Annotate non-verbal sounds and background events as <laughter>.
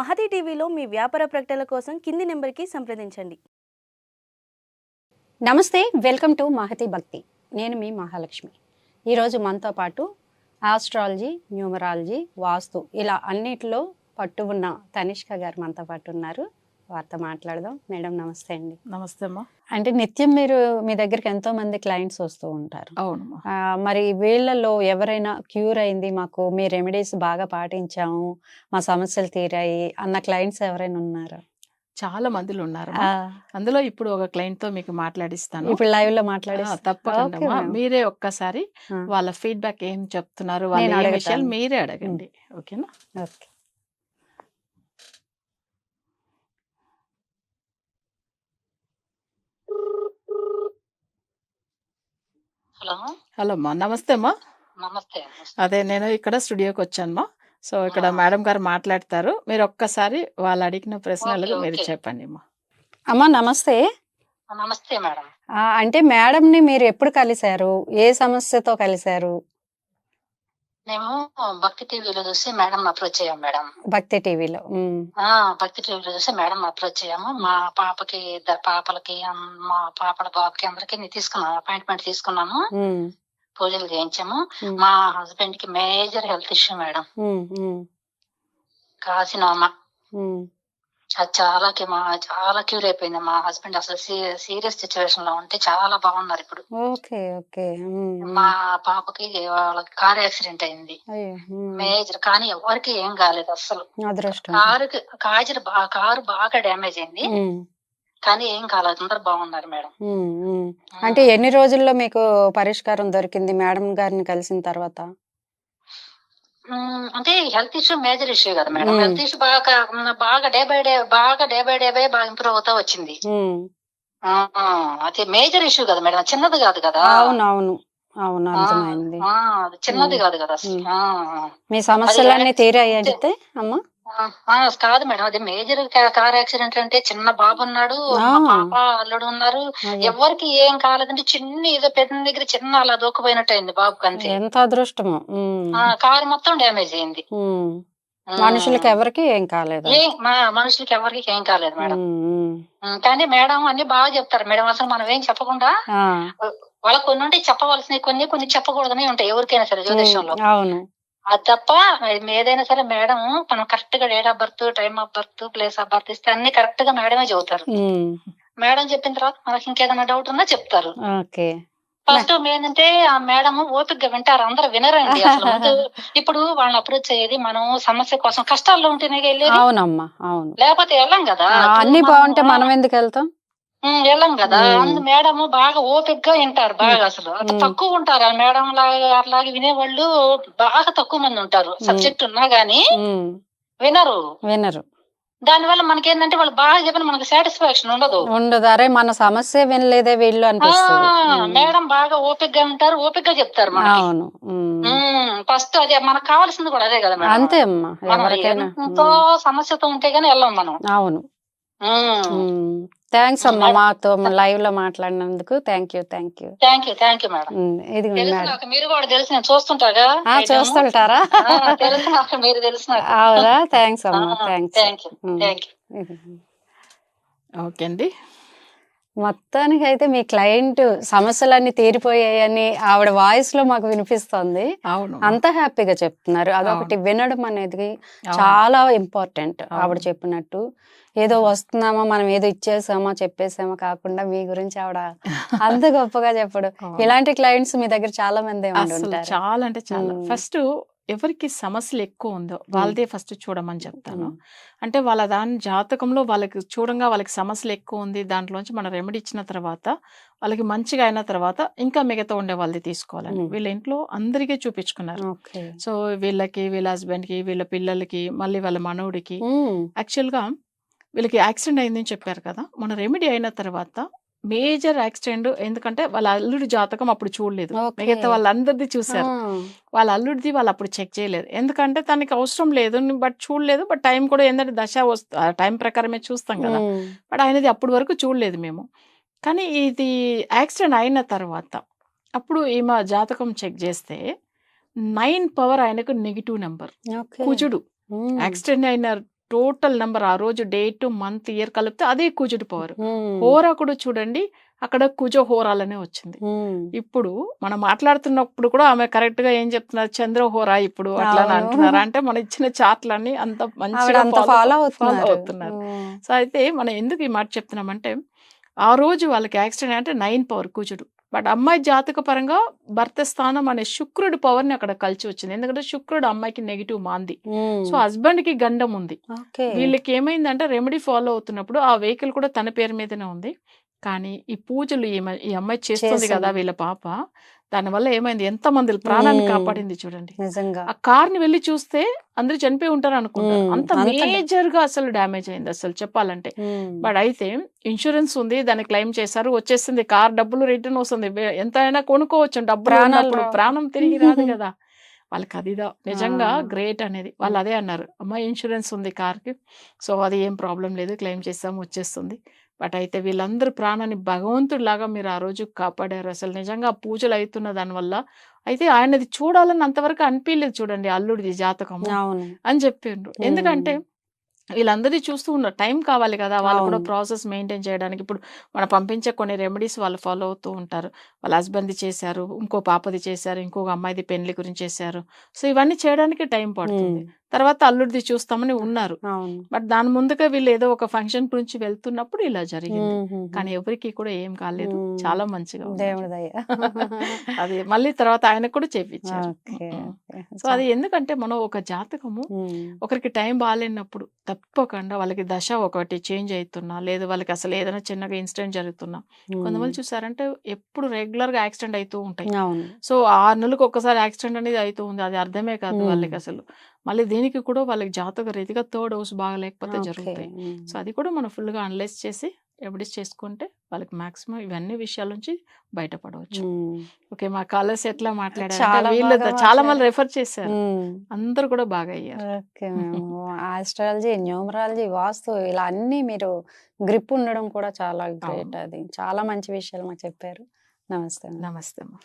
మహతి టీవీలో మీ వ్యాపార ప్రకటనల కోసం కింది నెంబర్కి సంప్రదించండి. నమస్తే వెల్కమ్ టు మహతి భక్తి. నేను మీ మహాలక్ష్మి. ఈరోజు మనతో పాటు ఆస్ట్రాలజీ న్యూమరాలజీ వాస్తు ఇలా అన్నిటిలో పట్టు ఉన్న తనిష్క గారు మనతో పాటు ఉన్నారు. వారితో మాట్లాడదాం. మేడం నమస్తే అండి. నమస్తే అమ్మా. అంటే నిత్యం మీరు మీ దగ్గరికి ఎంతో మంది క్లయింట్స్ వస్తూ ఉంటారు. అవునమ్మా. ఆ, మరి వీళ్ళల్లో ఎవరైనా క్యూర్ అయింది మాకు మీ రెమెడీస్ బాగా పాటించాము మా సమస్యలు తీరాయి అన్న క్లయింట్స్ ఎవరైనా ఉన్నారా? చాలా మందిలో ఉన్నారు అందులో ఇప్పుడు ఒక క్లయింట్తో మీకు మాట్లాడిస్తాను. ఇప్పుడు లైవ్లో ఆ, మాట్లాడేసి తప్పకుండా. మీరే ఒక్కసారి. వాళ్ళ ఫీడ్బ్యాక్ ఏం చెప్తున్నారు వాళ్ళ. విషయాలు మీరే అడగండి. ఓకేనా? ఓకే. హలో. హలో అమ్మా నమస్తే అమ్మా నమస్తే. అదే నేను ఇక్కడ స్టూడియోకి వచ్చానమ్మా సో ఇక్కడ. మేడం గారు మాట్లాడతారు. మీరు ఒక్కసారి వాళ్ళు అడిగిన ప్రశ్నలకు మీరు. చెప్పండి అమ్మా అమ్మా నమస్తే. నమస్తే మేడం. అంటే మేడంని మీరు ఎప్పుడు కలిశారు? ఏ సమస్యతో కలిశారు? మేము భక్తి టీవీలో చూసి మేడం అప్రోచ్ అయ్యాం మేడం. భక్తి టీవీలో ఆ భక్తి టీవీలో చూసి మేడం అప్రోచ్ అయ్యాము. మా పాపకి ఇద్దరు పాపలకి మా పాపల బాబుకి అందరికి నేను తీసుకున్నాను అపాయింట్మెంట్ తీసుకున్నాము పూజలు చేయించాము. మా హస్బెండ్కి మేజర్ హెల్త్ ఇష్యూ మేడం. కాసినోమ చాలా మా చాలా క్యూర్ అయిపోయింది. మా హస్బెండ్ అసలు సీరియస్ సిచ్యువేషన్లో ఉంటే చాలా బాగున్నారు ఇప్పుడు. Okay okay. మా పాపకి వాళ్ళకి కార్ యాక్సిడెంట్ అయింది. మేజర్ కానీ ఎవరికి ఏం కాలేదు అదృష్టం. కారు కాజర్ కారు బాగా డ్యామేజ్ అయింది. కానీ ఏం కాలేదు అందరు బాగున్నారు మేడం. అంటే ఎన్ని రోజుల్లో మీకు పరిష్కారం దొరికింది మేడం గారిని కలిసిన తర్వాత? అంటే హెల్త్ ఇష్యూ మేజర్ ఇష్యూ కదా మేడం. హెల్త్ ఇష్యూ బాగా బాగా డే బై డే బాగా డే బై డే బై బాగా ఇంప్రూవ్ అవుతా వచ్చింది. అది మేజర్ ఇష్యూ కదా మేడం. చిన్నది కాదు కదా? అవును అవును అర్థమైంది. చిన్నది. కాదు కదా మీ సమస్యలన్నీ తీరాయి అంటే అమ్మా? కాదు మేడం. అది మేజర్ కార్ యాక్సిడెంట్ అంటే చిన్న బాబు ఉన్నాడు పాప అల్లుడు ఉన్నారు. ఎవరికి ఏం కాలేదంటే చిన్న ఏదో పెద్ద దగ్గర చిన్న అలా దూకపోయినట్టు అయింది బాబుకి అంతే. ఎంత అదృష్టము. కారు మొత్తం డ్యామేజ్ అయింది. మనుషులకి ఎవరికి ఏం కాలేదు మా మనుషులకి ఎవరికి ఏం కాలేదు మేడం. కానీ మేడం అన్ని బాగా చెప్తారు. మేడం అసలు మనం ఏం చెప్పకుండా ఆ, వాళ్ళకి కొన్ని ఉంటే చెప్పవలసినవి కొన్ని కొన్ని చెప్పకూడదని ఉంటాయి ఎవరికైనా సరే జ్యోతిషంలో అది తప్ప ఏదైనా సరే మేడం మనం కరెక్ట్గా date of birth time of birth place of birth ఇస్తే అన్ని కరెక్ట్గా మేడమే ఉమ్, మేడం చెప్పిన తర్వాత మనకి ఇంకేదైనా డౌట్ ఉన్నా చెప్తారు. ఫస్ట్ ఏంటంటే ఆ మేడం ఓపిక గా వింటారు అందరూ వినరండి <laughs> ఇప్పుడు వాళ్ళని అప్రోచ్ అయ్యేది మనం సమస్య కోసం కష్టాల్లో ఉంటేనే వెళ్ళేది. అవునమ్మా అవును. లేకపోతే వెళ్ళం కదా. అన్ని బాగుంటే మనం ఎందుకు వెళ్తాం? వెళ్ళం కదా. అందు మేడం బాగా ఓపిక గా వింటారు బాగా అసలు. అంత. తక్కువ ఉంటారు. ఆ మేడం లాగా అట్లాగే వినేవాళ్ళు బాగా తక్కువ మంది ఉంటారు. సబ్జెక్ట్ ఉన్నా గానీ వినరు. వినరు. దానివల్ల మనకేందంటే వాళ్ళు బాగా చెప్పిన మనకి సాటిస్ఫాక్షన్ ఉండదు. ఉండదు. అరే మన సమస్య వినలేదే వీళ్ళు అనిపిస్తుంది. మేడం బాగా ఓపిక గా ఉంటారు. ఓపిక గా చెప్తారు మనకి. అవును. ఫస్ట్ అదే మనకు కావాల్సింది కూడా అదే కదా అంతే అమ్మా ఎంతో సమస్యతో ఉంటే గానీ వెళ్ళం మనం. అవును. థ్యాంక్స్ అమ్మా. మాతో లైవ్లో మాట్లాడినందుకు. Thank you thank you. You thank you madam. ఇది మీరు కూడా తెలుసు నేను చూస్తుంటాగా చూస్తుంటారా? మీరు తెలుసు నాకు. అవునా? థ్యాంక్స్ అమ్మా thanks thank you thank you. Okay అండి. మొత్తానికి అయితే మీ క్లయింట్ సమస్యలన్నీ తీరిపోయాయని ఆవిడ వాయిస్లో మాకు వినిపిస్తోంది అంత హ్యాపీగా చెప్తున్నారు అదొకటి వినడం అనేది. చాలా ఇంపార్టెంట్ ఆవిడ. చెప్పినట్టు ఏదో వస్తున్నామా మనం ఏదో ఇచ్చేసామా చెప్పేసామా కాకుండా మీ గురించి ఆవిడ <laughs> అంత గొప్పగా చెప్పడు. ఇలాంటి క్లయింట్స్ మీ దగ్గర చాలా మంది చాలా అంటే చాలా. ఫస్ట్ ఎవరికి సమస్యలు ఎక్కువ ఉందో వాళ్ళదే ఫస్ట్ చూడమని చెప్తాను. అంటే వాళ్ళ దాని జాతకంలో వాళ్ళకి చూడంగా వాళ్ళకి సమస్యలు ఎక్కువ ఉంది దాంట్లోంచి మనం రెమెడీ ఇచ్చిన తర్వాత వాళ్ళకి మంచిగా అయిన తర్వాత ఇంకా మిగతా ఉండే వాళ్ళది తీసుకోవాలని. వీళ్ళ ఇంట్లో అందరికీ చూపించుకున్నారు సో వీళ్ళకి వీళ్ళ హస్బెండ్కి వీళ్ళ పిల్లలకి మళ్ళీ వాళ్ళ మనవుడికి. యాక్చువల్గా వీళ్ళకి యాక్సిడెంట్ అయిందని చెప్పారు కదా మన రెమెడీ అయిన తర్వాత మేజర్ యాక్సిడెంట్ ఎందుకంటే వాళ్ళ అల్లుడి జాతకం అప్పుడు చూడలేదు. మిగతా వాళ్ళందరిది చూసారు వాళ్ళ అల్లుడిది వాళ్ళు అప్పుడు చెక్ చేయలేదు. ఎందుకంటే తనకి అవసరం లేదు బట్ చూడలేదు. బట్ టైం కూడా ఏంటంటే దశ వస్తు ఆ టైం ప్రకారమే చూస్తాం కదా. బట్ ఆయనది అప్పటి వరకు చూడలేదు మేము. కానీ ఇది యాక్సిడెంట్ అయిన తర్వాత అప్పుడు ఈమె జాతకం చెక్ చేస్తే నైన్ పవర్ ఆయనకు నెగిటివ్ నెంబర్. కుజుడు. యాక్సిడెంట్ అయిన టోటల్ నెంబర్ ఆ రోజు డేట్ మంత్ ఇయర్ కలిపితే అదే కుజుడు పవర్ హోరా కూడా చూడండి అక్కడ కుజ హోరాలనే వచ్చింది. ఇప్పుడు మనం మాట్లాడుతున్నప్పుడు కూడా ఆమె కరెక్ట్గా ఏం చెప్తున్నారు? చంద్ర హోరా ఇప్పుడు అట్లా. అంటున్నారు? అంటే మన ఇచ్చిన చాట్లన్నీ అంత మంచిగా ఫాలో అవుతున్నారు. సో అయితే మనం ఎందుకు ఈ మాట చెప్తున్నామంటే ఆ రోజు వాళ్ళకి యాక్సిడెంట్ అంటే నైన్ పవర్ కుజుడు. బట్ అమ్మాయి జాతక పరంగా భర్త స్థానం అనే శుక్రుడి పవర్ని అక్కడ కలిసి వచ్చింది. ఎందుకంటే శుక్రుడు అమ్మాయికి నెగిటివ్ మాంది. సో హస్బెండ్కి గండం ఉంది. వీళ్ళకి ఏమైందంటే రెమెడీ ఫాలో అవుతున్నప్పుడు ఆ వెహికల్ కూడా తన పేరు మీదనే ఉంది. కానీ ఈ పూజలు ఈ అమ్మాయి చేస్తుంది కదా. వీళ్ళ పాప. దానివల్ల ఏమైంది? ఎంత మంది ప్రాణాన్ని. కాపాడింది చూడండి. నిజంగా. ఆ కార్ని వెళ్ళి చూస్తే అందరూ చనిపోయి ఉంటారు అనుకుంటారు. అంత మేజర్గా అసలు డ్యామేజ్ అయింది అసలు చెప్పాలంటే. బట్ అయితే ఇన్సూరెన్స్ ఉంది దాన్ని క్లెయిమ్ చేశారు వచ్చేసింది కార్ డబ్బులు రిటర్న్ వస్తుంది. ఎంత అయినా కొనుక్కోవచ్చు డబ్బులు. ప్రాణం తిరిగి రాదు కదా. <laughs> వాళ్ళకి అది నిజంగా. గ్రేట్ అనేది. వాళ్ళు అదే అన్నారు. అమ్మ ఇన్సూరెన్స్ ఉంది కార్కి సో అది ఏం ప్రాబ్లం లేదు. క్లెయిమ్ చేస్తాం వచ్చేస్తుంది. బట్ అయితే వీళ్ళందరూ ప్రాణాన్ని భగవంతుడిలాగా మీరు ఆ రోజు కాపాడారు. అసలు నిజంగా పూజలు అవుతున్న దానివల్ల అయితే ఆయనది చూడాలని అంతవరకు అనిపించలేదు చూడండి అల్లుడిది అవును. అని చెప్పిండ్రు ఎందుకంటే వీళ్ళందరినీ చూస్తూ ఉన్నారు. టైం కావాలి కదా వాళ్ళు కూడా. ప్రాసెస్ మెయింటైన్ చేయడానికి. ఇప్పుడు మనం పంపించే కొన్ని రెమెడీస్ వాళ్ళు ఫాలో అవుతూ ఉంటారు. వాళ్ళ హస్బెండ్ది చేశారు ఇంకో పాపది చేశారు ఇంకొక అమ్మాయిది పెళ్ళి గురించి చేశారు. సో ఇవన్నీ చేయడానికి టైం పడుతుంది. తర్వాత అల్లుడిది చూస్తామని ఉన్నారు. బట్ దాని ముందుగా వీళ్ళు ఏదో ఒక ఫంక్షన్ గురించి వెళ్తున్నప్పుడు ఇలా జరిగింది. కానీ ఎవరికి కూడా ఏం కాలేదు. చాలా మంచిగా <laughs> అది మళ్ళీ తర్వాత ఆయన కూడా చేపించారు. సో అది ఎందుకంటే మనం ఒక జాతకము ఒకరికి టైం బాగాలేనప్పుడు తప్పకుండా వాళ్ళకి దశ ఒకటి చేంజ్ అవుతున్నా లేదు వాళ్ళకి అసలు ఏదైనా చిన్నగా ఇన్సిడెంట్ జరుగుతున్నా. కొంతమంది చూసారంటే ఎప్పుడు రెగ్యులర్గా యాక్సిడెంట్ అవుతూ ఉంటాయి. సో ఆరు నెలలకు ఒక్కసారి యాక్సిడెంట్ అనేది అవుతూ ఉంది. అది అర్థమే కాదు. వాళ్ళకి అసలు. మళ్ళీ దీనికి కూడా వాళ్ళకి జాతక రీతిగా థర్డ్ హౌస్ బాగా లేకపోతే ఓకే. జరుగుతాయి. సో అది కూడా మనం ఫుల్గా అనలైజ్ చేసి రెమెడీస్ చేసుకుంటే వాళ్ళకి మాక్సిమం ఇవన్నీ విషయాల నుంచి బయటపడవచ్చు. ఓకే మా కాలర్స్ ఎట్లా మాట్లాడారు చాలా వీళ్ళు బాగా చాలా మంది. రెఫర్ చేశారు. అందరు కూడా బాగా అయ్యారు. ఓకే ఆస్ట్రాలజీ న్యూమరాలజీ వాస్తు ఇలా అన్ని మీరు గ్రిప్ ఉండడం కూడా చాలా గ్రేట్ అది. చాలా మంచి విషయాలు మాకు చెప్పారు. నమస్తే నమస్తే అమ్మా.